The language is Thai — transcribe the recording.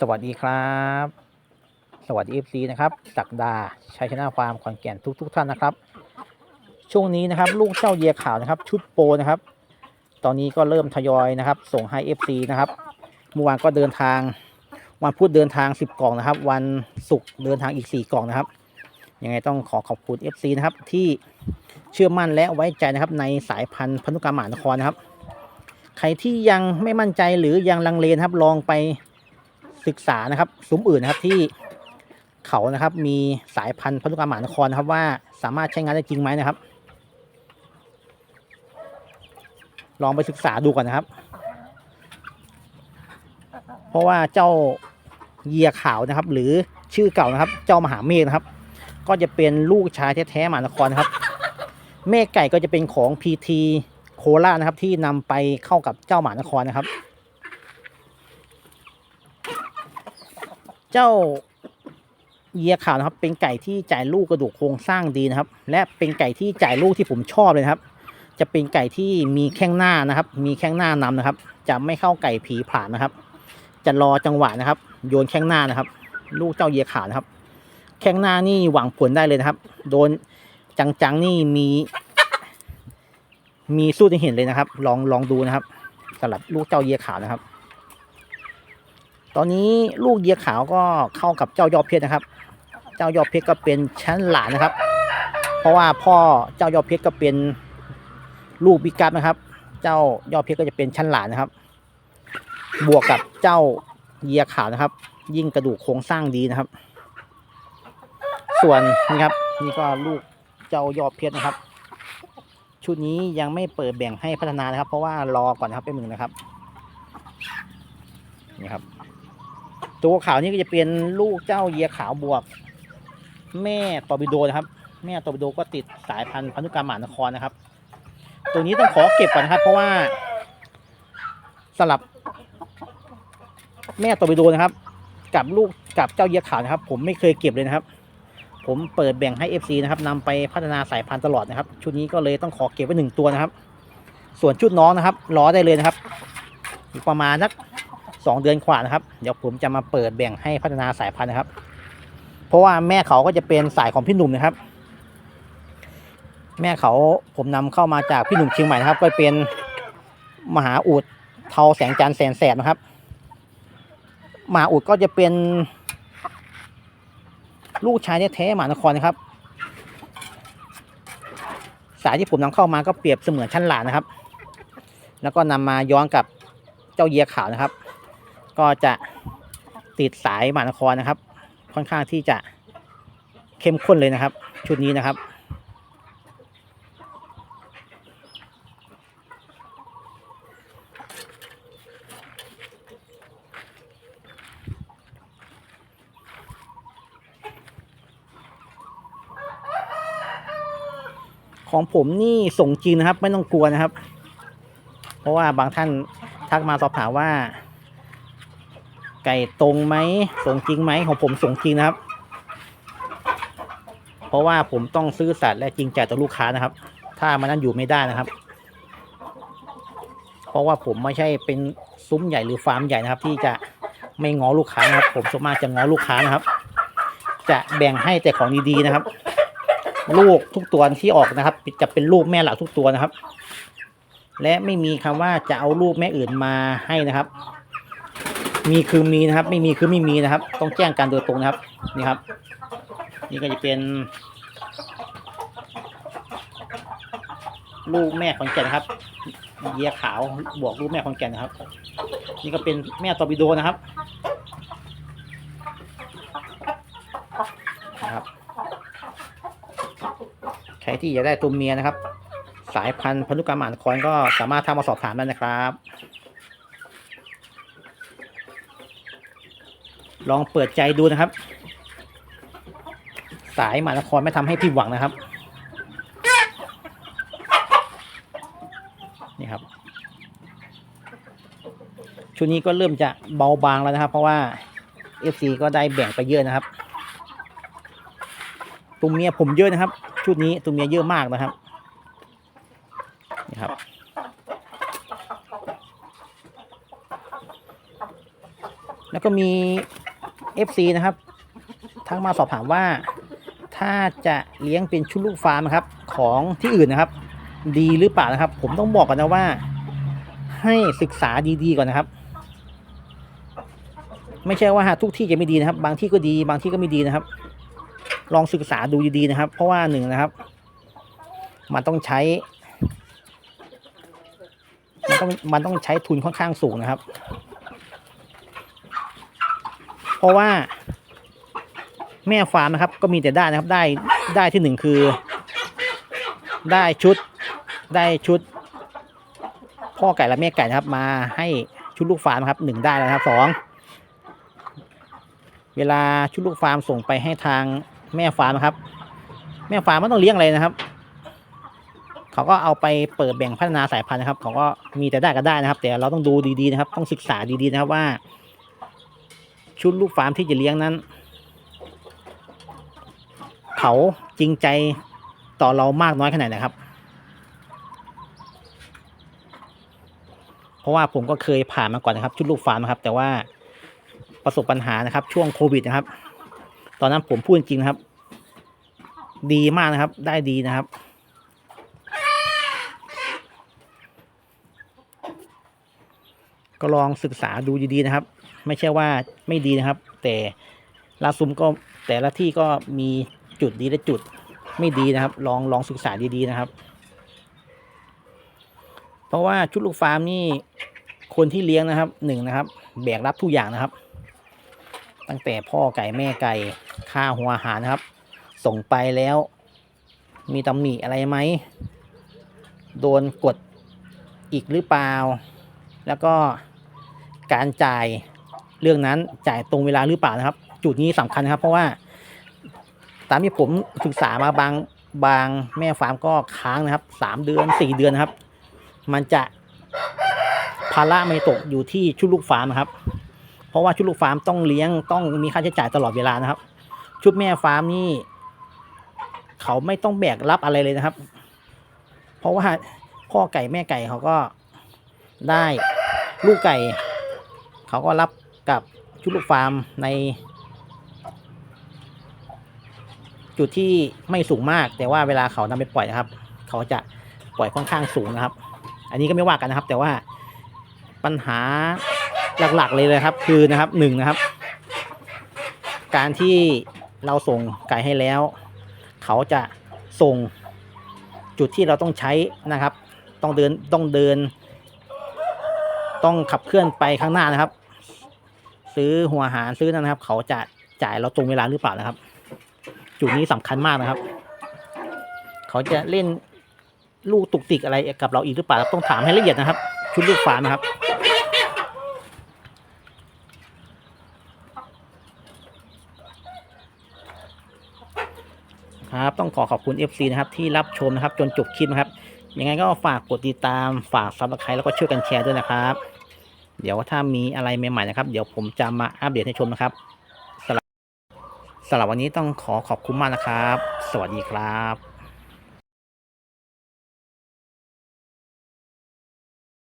สวัสดีครับ สวัสดี FC นะครับศักดาชัยชนะฟาร์มขอนแก่นทุกทุกๆท่านนะครับ ช่วงนี้นะครับลูกเจ้าเยียขาวนะครับชุดโปนะครับ ตอนนี้ก็เริ่มทยอยนะครับ ส่งให้ FC นะครับเมื่อวานก็เดินทาง วันพุธเดินทาง 10 กล่องนะครับ วันศุกร์เดินทางอีก 4 กล่องนะครับยังไงต้องขอขอบคุณ FC นะครับที่เชื่อมั่นและไว้ใจนะครับในสายพันธุ์พันธุกรรมหมานครนะครับ ใครที่ยังไม่มั่นใจหรือยังลังเลนะครับลองไป ศึกษานะครับซุ้มอื่นนะครับที่เขานะครับ มีสายพันธุ์พันธุกรรมหมานครนะครับ ว่าสามารถใช้งานได้จริงไหมนะครับ ลองไปศึกษาดูก่อนนะครับ เพราะว่าเจ้าเหยียขาวนะครับ หรือชื่อเก่านะครับ เจ้ามหาเมฆนะครับ ก็จะเป็นลูกชายแท้ๆหมานครนะครับ เมฆไก่ก็จะเป็นของ PT โคราชนะครับ ที่นำไปเข้ากับเจ้าหมานครนะครับ เจ้าเยียขาวนะครับ เป็นไก่ที่จ่ายลูกกระดูกโครงสร้างดีนะครับ และเป็นไก่ที่จ่ายลูกที่ผมชอบเลยครับ จะเป็นไก่ที่มีแข้งหน้านะครับ มีแข้งหน้านำนะครับ จะไม่เข้าไก่ผีผลานนะครับ จะรอจังหวะนะครับ โยนแข้งหน้านะครับ ลูกเจ้าเยียขาวนะครับ แข้งหน้านี่หวังผลได้เลยนะครับ โดนจังๆนี่มี มีสู้ที่เห็นเลยนะครับ ลองลองดูนะครับสำหรับลูกเจ้าเยียขาวนะครับ ตอนนี้ลูกเหยียขาวก็เข้ากับเจ้ายอดเพชรนะครับ เจ้ายอดเพชรก็เป็นชั้นหลานนะครับ เพราะว่าพ่อเจ้ายอดเพชรก็เป็นลูกบิกัสนะครับ เจ้ายอดเพชรก็จะเป็นชั้นหลานนะครับ บวกกับเจ้าเหยียขาวนะครับ ยิ่งกระดูกโครงสร้างดีนะครับ ส่วนนี่ครับนี่ก็ลูกเจ้ายอดเพชรนะครับ ชุดนี้ยังไม่เปิดแบ่งให้พัฒนานะครับ เพราะว่ารอก่อนนะครับเป็นหนึ่งนะครับนี่ครับ ตัวขาวนี่ก็จะเป็นลูกเจ้าเยียขาวบวก แม่ตอร์ปิโดนะครับ แม่ตอร์ปิโดก็ติดสายพันธุ์พันธุกรรมหมานครนะครับ ตัวนี้ต้องขอเก็บก่อนนะครับ เพราะว่าสลับ แม่ตอร์ปิโดนะครับ กับลูกกับเจ้าเยียขาวนะครับ ผมไม่เคยเก็บเลยนะครับ ผมเปิดแบ่งให้ FC นะครับนำไปพัฒนาสายพันธุ์ตลอดนะครับ ชุดนี้ก็เลยต้องขอเก็บไว้หนึ่งตัวนะครับ ส่วนชุดน้องนะครับรอได้เลยนะครับอีกประมาณสัก สองเดือนกว่านะครับ เดี๋ยวผมจะมาเปิดแบ่งให้พัฒนาสายพันธุ์นะครับ เพราะว่าแม่เขาก็จะเป็นสายของพี่หนุ่มนะครับ แม่เขาผมนำเข้ามาจากพี่หนุ่มเชียงใหม่นะครับ ก็เป็นมหาอุดเทาแสงจันทร์แสนแสบนะครับมหาอุดก็จะเป็น ลูกชายแท้ๆหมานครนะครับ สายที่ผมนำเข้ามาก็เปรียบเสมือนชั้นหลานนะครับ แล้วก็นำมาย้อนกับเจ้าเยียขาวนะครับ ก็จะติดสายหมานครนะครับ ค่อนข้างที่จะเข้มข้นเลยนะครับ ชุดนี้นะครับ ของผมนี่ส่งจริงนะครับ ไม่ต้องกลัวนะครับ เพราะว่าบางท่านทักมาสอบถามว่า ไก่ตรงไหมส่งจริงไหมของผมส่งจริงนะครับ เพราะว่าผมต้องซื่อสัตย์และจริงใจต่อลูกค้านะครับ ถ้ามันนั้นอยู่ไม่ได้นะครับ เพราะว่าผมไม่ใช่เป็นซุ้มใหญ่หรือฟาร์มใหญ่นะครับ ที่จะไม่ง้อลูกค้านะครับ ผมส่วนมากจะง้อลูกค้านะครับ จะแบ่งให้แต่ของดีๆนะครับ ลูกทุกตัวที่ออกนะครับ จะเป็นลูกแม่หลักทุกตัวนะครับ และไม่มีคำว่าจะเอาลูกแม่อื่นมาให้นะครับ มีคือมีนะครับ ไม่มีคือไม่มีนะครับ ต้องแจ้งกันโดยตรงนะครับ นี่ครับ นี่ก็จะเป็น ลูกแม่ขอนแก่นนะครับเยียขาวบวกลูกแม่ขอนแก่นนะครับ นี่ก็เป็นแม่ตอร์ปิโดนะครับนะครับใครที่อยากได้ตัวเมียนะครับ สายพันธุ์พันธุกรรมอ่านคอนก็สามารถทักมาสอบถามได้นะครับ ลองเปิดใจดูนะครับ สายหมานครไม่ทำให้ผิดหวังนะครับ นี่ครับ ชุดนี้ก็เริ่มจะเบาบางแล้วนะครับ เพราะว่า FC ก็ได้แบ่งไปเยอะนะครับตัวเมียผมเยอะนะครับ ชุดนี้ตัวเมียเยอะมากนะครับนี่ครับแแล้วก็มี FC นะครับทักมาสอบถามว่าถ้าจะเลี้ยงเป็นชุดลูกฟาร์มครับ ของที่อื่นนะครับ ดีหรือเปล่านะครับ ผมต้องบอกก่อนนะว่า ให้ศึกษาดีๆก่อนนะครับ ไม่ใช่ว่าทุกที่จะไม่ดีนะครับ บางที่ก็ดี บางที่ก็ไม่ดีนะครับ ลองศึกษาดูดีๆนะครับ เพราะว่าหนึ่งนะครับ มันต้องใช้ มันต้องมันต้องใช้ทุนค่อนข้างสูงนะครับ เพราะว่าแม่ฟาร์มนะครับ ก็มีแต่ได้นะครับได้ได้ที่หนึ่งคือ ได้ชุดได้ชุด พ่อไก่และแม่ไก่นะครับ มาให้ชุดลูกฟาร์มครับหนึ่งได้แล้วนะครับสองเวลาชุดลูกฟาร์มส่งไปให้ทางแม่ฟาร์มนะครับ แม่ฟาร์มไม่ต้องเลี้ยงอะไรนะครับ เขาก็เอาไปเปิดแบ่งพัฒนาสายพันธุ์นะครับ เขาก็มีแต่ได้ก็ได้นะครับ แต่เราต้องดูดีๆนะครับ ต้องศึกษาดีๆนะครับว่า ชุดลูกฟาร์มที่จะเลี้ยงนั้น เขาจริงใจต่อเรามากน้อยขนาดไหนครับ เพราะว่าผมก็เคยผ่านมาก่อนนะครับ ชุดลูกฟาร์มนะครับ แต่ว่าประสบปัญหานะครับ ช่วงโควิดนะครับ ตอนนั้นผมพูดจริงนะครับ ดีมากนะครับ ได้ดีนะครับก็ลองศึกษาดูดีๆนะครับ ไม่ใช่ว่าไม่ดีนะครับ แต่ละซุ้มก็แต่ละที่ก็มีจุดดีและจุดไม่ดีนะครับ ลองลองศึกษาดีๆนะครับ เพราะว่าชุดลูกฟาร์มนี่คนที่เลี้ยงนะครับหนึ่งนะครับ แบกรับทุกอย่างนะครับ ตั้งแต่พ่อไก่แม่ไก่ค่าหัวอาหารนะครับ ส่งไปแล้ว มีตำหนิอะไรไหมโดนกดอีกหรือเปล่า แล้วก็การจ่าย เรื่องนั้นจ่ายตรงเวลาหรือเปล่านะครับ จุดนี้สำคัญนะครับ เพราะว่า ตามที่ผมศึกษามาบางบางแม่ฟาร์มก็ค้างนะครับสามเดือนสี่เดือนนะครับ มันจะภาระไม่ตกอยู่ที่ชุดลูกฟาร์มนะครับ เพราะว่าชุดลูกฟาร์มต้องเลี้ยงต้องมีค่าใช้จ่ายตลอดเวลานะครับ ชุดแม่ฟาร์มนี่เขาไม่ต้องแบกรับอะไรเลยนะครับ เพราะว่าพ่อไก่แม่ไก่เขาก็ได้ลูกไก่ เขาก็รับ กับชุดลูกฟาร์มใน จุดที่ไม่สูงมาก แต่ว่าเวลาเขานำไปปล่อยนะครับ เขาจะปล่อยค่อนข้างสูงนะครับ อันนี้ก็ไม่ว่ากันนะครับ แต่ว่าปัญหาหลักๆเลยเลยครับ คือนะครับหนึ่งนะครับ การที่เราส่งไก่ให้แล้ว เขาจะส่งจุดที่เราต้องใช้นะครับ ต้องเดินต้องเดิน ต้องขับเคลื่อนไปข้างหน้านะครับ ซื้อหัวหารซื้อนะครับ เขาจะจ่ายเราตรงเวลาหรือเปล่านะครับ จุดนี้สำคัญมากนะครับ เขาจะเล่นลูกตุกติกอะไรกับเราอีกหรือเปล่าต้องถามให้ละเอียดนะครับ ชุดลูกฟานะครับครับต้องขอขอบคุณ FC นะครับที่รับชมนะครับ จนจบคลิปนะครับ ยังไงก็ฝากกดติดตามฝากซับสไครต์แล้วก็ช่วยกันแชร์ด้วยนะครับ เดี๋ยวถ้ามีอะไรใหม่ๆนะครับ เดี๋ยวผมจะมาอัปเดตให้ชมนะครับสำหรับสำหรับวันนี้ต้องขอขอบคุณมากนะครับ สวัสดีครับ